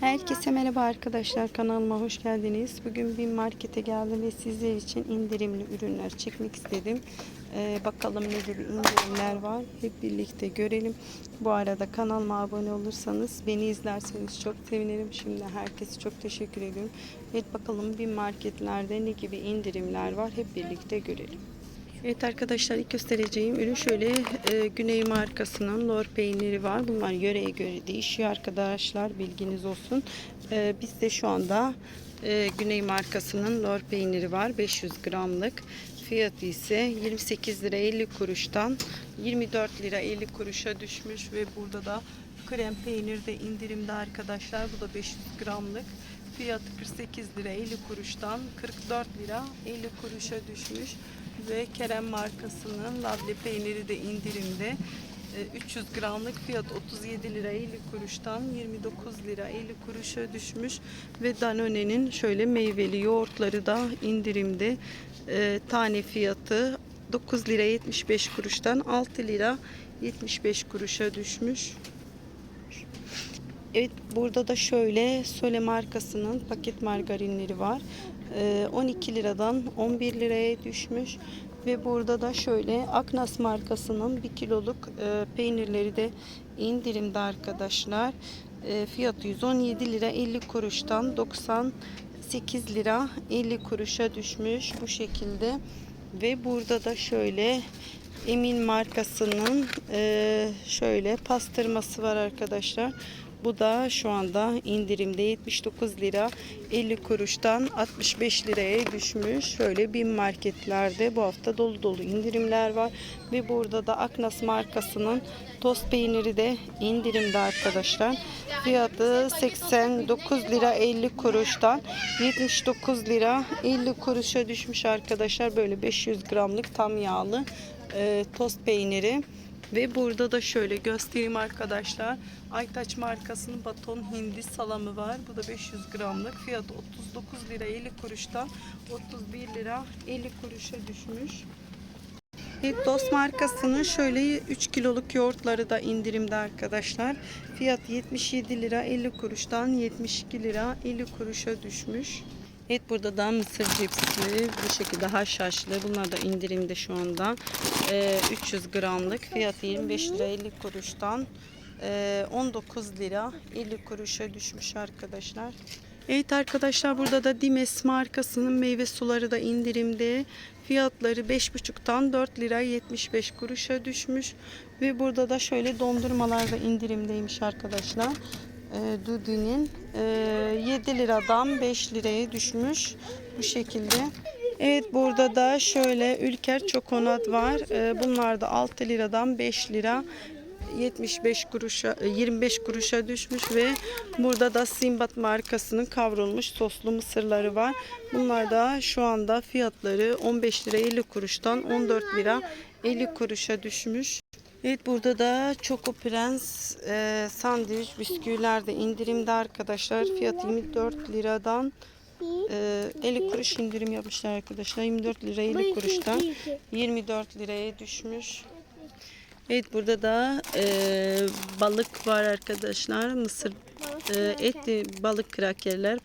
Herkese merhaba arkadaşlar kanalıma hoş geldiniz. Bugün bir markete geldim ve sizler için indirimli ürünler çekmek istedim. Ee, bakalım ne gibi indirimler var hep birlikte görelim. Bu arada kanalıma abone olursanız beni izlerseniz çok sevinirim. Şimdi herkese çok teşekkür ediyorum. Evet bakalım bir marketlerde ne gibi indirimler var hep birlikte görelim. Evet arkadaşlar ilk göstereceğim ürün şöyle e, Güney markasının lor peyniri var. Bunlar yöreye göre değişiyor arkadaşlar bilginiz olsun. E, bizde şu anda e, Güney markasının lor peyniri var 500 gramlık. Fiyatı ise 28 lira 50 kuruştan 24 lira 50 kuruşa düşmüş ve burada da krem peynir de indirimde arkadaşlar. Bu da 500 gramlık. Fiyatı 48 lira 50 kuruştan 44 lira 50 kuruşa düşmüş ve Kerem markasının labne peyniri de indirimde. Ee, 300 gramlık fiyat 37 lira 50 kuruştan 29 lira 50 kuruşa düşmüş ve Danone'nin şöyle meyveli yoğurtları da indirimde. Ee, tane fiyatı 9 lira 75 kuruştan 6 lira 75 kuruşa düşmüş. Evet burada da şöyle Sole markasının paket margarinleri var. Ee, 12 liradan 11 liraya düşmüş. Ve burada da şöyle Aknas markasının 1 kiloluk e, peynirleri de indirimde arkadaşlar. E, fiyatı 117 lira 50 kuruştan 98 lira 50 kuruşa düşmüş bu şekilde. Ve burada da şöyle Emin markasının e, şöyle pastırması var arkadaşlar. Bu da şu anda indirimde 79 lira 50 kuruştan 65 liraya düşmüş. Şöyle bin marketlerde bu hafta dolu dolu indirimler var. Ve burada da Aknas markasının tost peyniri de indirimde arkadaşlar. Fiyatı 89 lira 50 kuruştan 79 lira 50 kuruşa düşmüş arkadaşlar. Böyle 500 gramlık tam yağlı e, tost peyniri. Ve burada da şöyle göstereyim arkadaşlar. Aytaç markasının baton hindi salamı var. Bu da 500 gramlık. Fiyatı 39 lira 50 kuruştan 31 lira 50 kuruşa düşmüş. Dost markasının şöyle 3 kiloluk yoğurtları da indirimde arkadaşlar. Fiyat 77 lira 50 kuruştan 72 lira 50 kuruşa düşmüş. Evet burada da mısır cipsi bu şekilde haşhaşlı. Bunlar da indirimde şu anda. Ee, 300 gramlık fiyatı 25 lira 50 kuruştan e, 19 lira 50 kuruşa düşmüş arkadaşlar. Evet arkadaşlar burada da Dimes markasının meyve suları da indirimde. Fiyatları 5,5'tan 4 lira 75 kuruşa düşmüş. Ve burada da şöyle dondurmalar da indirimdeymiş arkadaşlar e, Dudi'nin e, 7 liradan 5 liraya düşmüş bu şekilde. Evet burada da şöyle Ülker çokonat var. E, bunlar da 6 liradan 5 lira 75 kuruşa 25 kuruşa düşmüş ve burada da Simbat markasının kavrulmuş soslu mısırları var. Bunlar da şu anda fiyatları 15 lira 50 kuruştan 14 lira 50 kuruşa düşmüş. Evet burada da Choco Prens e, sandviç bisküviler de indirimde arkadaşlar. Fiyatı 24 liradan e, 50 kuruş indirim yapmışlar arkadaşlar. 24 lira 50 kuruştan 24 liraya düşmüş. Evet burada da e, balık var arkadaşlar. Mısır e, etli balık krakerler.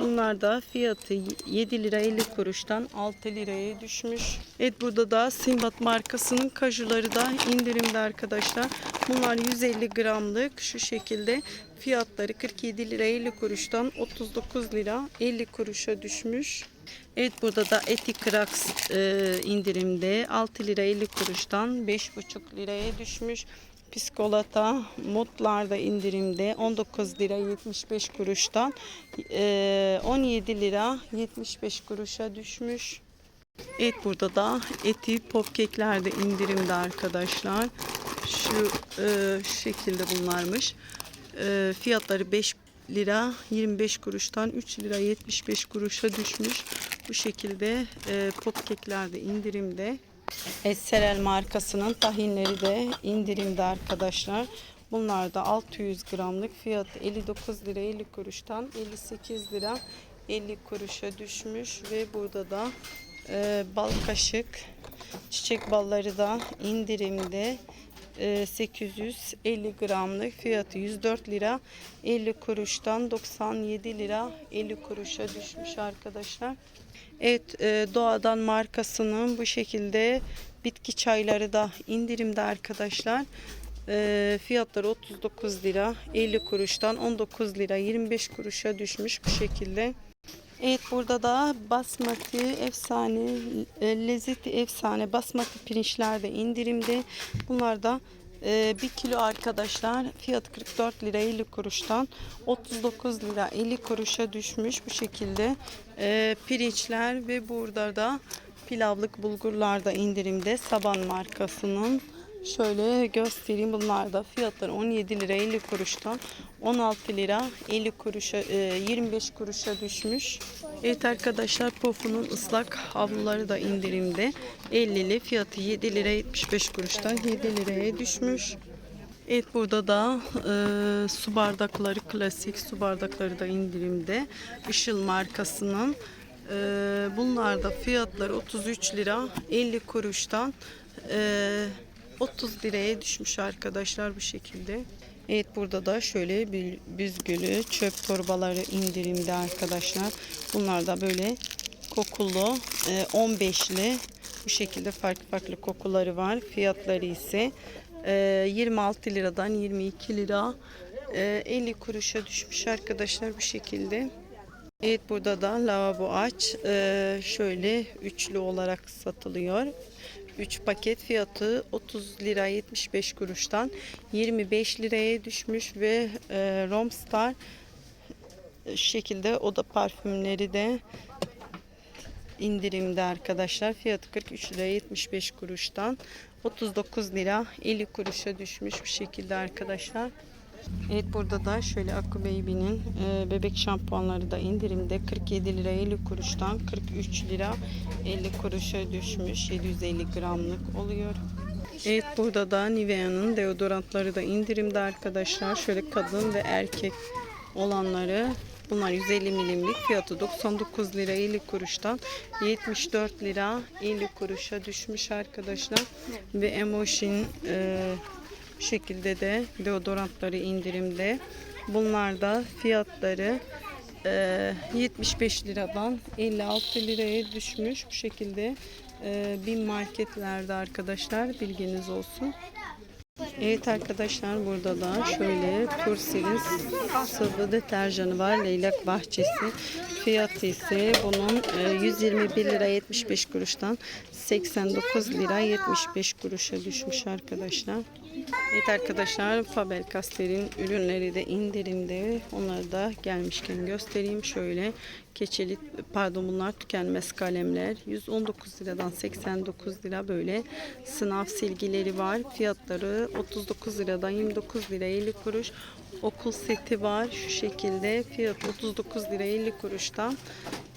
Bunlar da fiyatı 7 lira 50 kuruştan 6 liraya düşmüş. Evet burada da Simbat markasının kajuları da indirimde arkadaşlar. Bunlar 150 gramlık şu şekilde. Fiyatları 47 lira 50 kuruştan 39 lira 50 kuruşa düşmüş. Evet burada da Eti Kraks e, indirimde 6 lira 50 kuruştan 5,5 liraya düşmüş. Piskolata mutlar da indirimde 19 lira 75 kuruştan e, 17 lira 75 kuruşa düşmüş. Evet burada da eti popkekler de indirimde arkadaşlar. Şu e, şekilde bunlarmış. E, fiyatları 5 lira 25 kuruştan 3 lira 75 kuruşa düşmüş. Bu şekilde e, popkekler de indirimde. Esserel markasının tahinleri de indirimde arkadaşlar. Bunlar da 600 gramlık fiyatı 59 lira 50 kuruştan 58 lira 50 kuruşa düşmüş ve burada da e, bal kaşık çiçek balları da indirimde e, 850 gramlık fiyatı 104 lira 50 kuruştan 97 lira 50 kuruşa düşmüş arkadaşlar. Evet e, doğadan markasının bu şekilde bitki çayları da indirimde arkadaşlar. E, fiyatları 39 lira 50 kuruştan 19 lira 25 kuruşa düşmüş bu şekilde. Evet burada da basmati efsane, e, lezzeti efsane basmati pirinçler de indirimde. Bunlar da 1 kilo arkadaşlar fiyatı 44 lira 50 kuruştan 39 lira 50 kuruşa düşmüş bu şekilde e, pirinçler ve burada da pilavlık bulgurlar da indirimde Saban markasının Şöyle göstereyim bunlar da fiyatları 17 lira 50 kuruştan 16 lira 50 kuruşa e, 25 kuruşa düşmüş. Evet arkadaşlar Pofu'nun ıslak havluları da indirimde 50'li fiyatı 7 lira 75 kuruştan 7 liraya düşmüş. Evet burada da e, su bardakları klasik su bardakları da indirimde. Işıl markasının e, bunlar da fiyatları 33 lira 50 kuruştan e, 30 liraya düşmüş arkadaşlar bu şekilde. Evet burada da şöyle büzgülü çöp torbaları indirimde arkadaşlar. Bunlar da böyle kokulu e, 15'li bu şekilde farklı farklı kokuları var. Fiyatları ise e, 26 liradan 22 lira e, 50 kuruşa düşmüş arkadaşlar bu şekilde. Evet burada da lavabo aç e, şöyle üçlü olarak satılıyor. 3 paket fiyatı 30 lira 75 kuruştan 25 liraya düşmüş ve e, Romstar şekilde oda parfümleri de indirimde arkadaşlar. Fiyatı 43 lira 75 kuruştan 39 lira 50 kuruşa düşmüş bir şekilde arkadaşlar. Evet burada da şöyle Akku Baby'nin e, bebek şampuanları da indirimde 47 lira 50 kuruştan 43 lira 50 kuruşa düşmüş 750 gramlık oluyor. Evet burada da Nivea'nın deodorantları da indirimde arkadaşlar. Şöyle kadın ve erkek olanları Bunlar 150 milimlik fiyatı 99 lira 50 kuruştan 74 lira 50 kuruşa düşmüş arkadaşlar. Ve Emotion e, şekilde de deodorantları indirimde. Bunlar da fiyatları e, 75 liradan 56 liraya düşmüş. Bu şekilde e, bin marketlerde arkadaşlar bilginiz olsun. Evet arkadaşlar burada da şöyle Tursil'in sıvı deterjanı var. Leylak bahçesi. Fiyatı ise bunun e, 121 lira 75 kuruştan 89 lira 75 kuruşa düşmüş arkadaşlar. Evet arkadaşlar Faber Castell'in ürünleri de indirimde. Onları da gelmişken göstereyim. Şöyle keçeli pardon bunlar tükenmez kalemler. 119 liradan 89 lira böyle sınav silgileri var. Fiyatları 39 liradan 29 lira 50 kuruş. Okul seti var şu şekilde. Fiyat 39 lira 50 kuruştan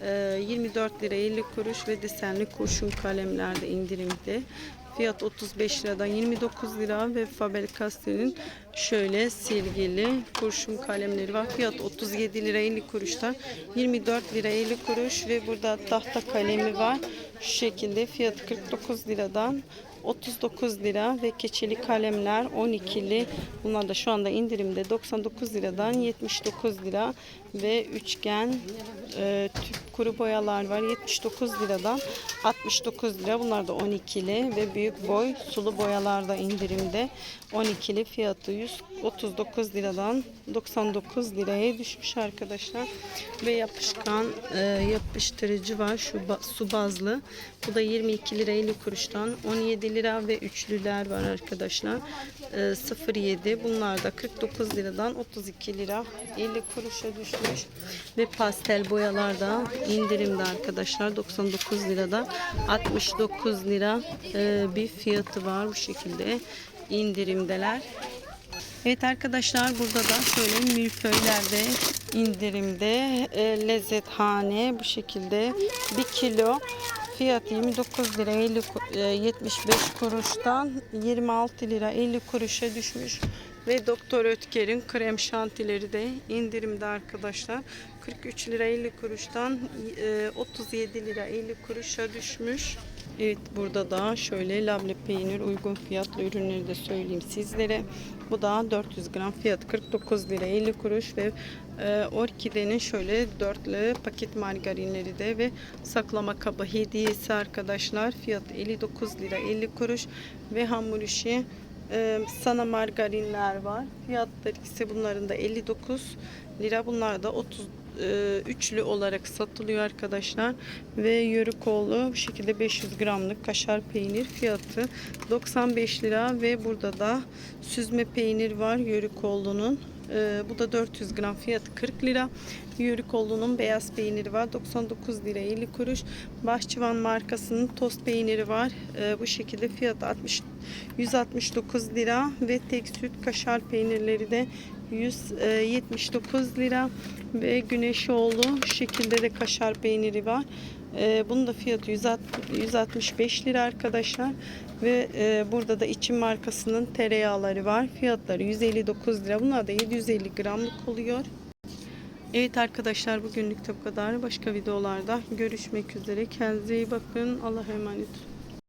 24 lira 50 kuruş ve desenli kurşun kalemler de indirimde. Fiyat 35 liradan 29 lira ve Faber-Castell'in şöyle silgili kurşun kalemleri var. Fiyat 37 lira 50 kuruştan 24 lira 50 kuruş ve burada tahta kalemi var. Şu şekilde fiyat 49 liradan 39 lira ve keçeli kalemler 12'li. Bunlar da şu anda indirimde 99 liradan 79 lira ve üçgen e, tüp kuru boyalar var 79 liradan 69 lira. Bunlar da 12'li ve büyük boy sulu boyalar da indirimde 12'li fiyatı 139 liradan 99 liraya düşmüş arkadaşlar. Ve yapışkan e, yapıştırıcı var şu ba su bazlı. Bu da 22 lira 50 kuruştan 17 lira ve üçlüler var arkadaşlar. E, 07 bunlar da 49 liradan 32 lira 50 kuruşa düşmüş. Ve pastel boyalar da indirimde arkadaşlar 99 liradan 69 lira e, bir fiyatı var bu şekilde. İndirimdeler. Evet arkadaşlar burada da şöyle milföylerde indirimde e, lezzethane bu şekilde. 1 kilo fiyat 29 lira 50 ku- e, 75 kuruştan 26 lira 50 kuruşa düşmüş ve Doktor Ötker'in krem şantileri de indirimde arkadaşlar 43 lira 50 kuruştan e, 37 lira 50 kuruşa düşmüş. Evet burada da şöyle labne peynir uygun fiyatlı ürünleri de söyleyeyim sizlere. Bu da 400 gram fiyat 49 lira 50 kuruş ve e, Orkide'nin şöyle dörtlü paket margarinleri de ve saklama kabı hediyesi arkadaşlar. Fiyat 59 lira 50 kuruş ve hamur işi e, sana margarinler var. Fiyatları ise bunların da 59 lira. Bunlar da 30 e, üçlü olarak satılıyor arkadaşlar ve yörükoğlu bu şekilde 500 gramlık kaşar peynir fiyatı 95 lira ve burada da süzme peynir var yörükoğlu'nun e, bu da 400 gram fiyatı 40 lira. Yörükoğlu'nun beyaz peyniri var 99 lira 50 kuruş. Bahçıvan markasının tost peyniri var. E, bu şekilde fiyatı 60 169 lira ve tek süt kaşar peynirleri de 179 lira. Ve Güneşoğlu şekilde de kaşar peyniri var. Ee, bunun da fiyatı 160 165 lira arkadaşlar. Ve e, burada da içim markasının tereyağları var. Fiyatları 159 lira. Bunlar da 750 gramlık oluyor. Evet arkadaşlar bugünlük de bu kadar. Başka videolarda görüşmek üzere. Kendinize iyi bakın. Allah'a emanet olun.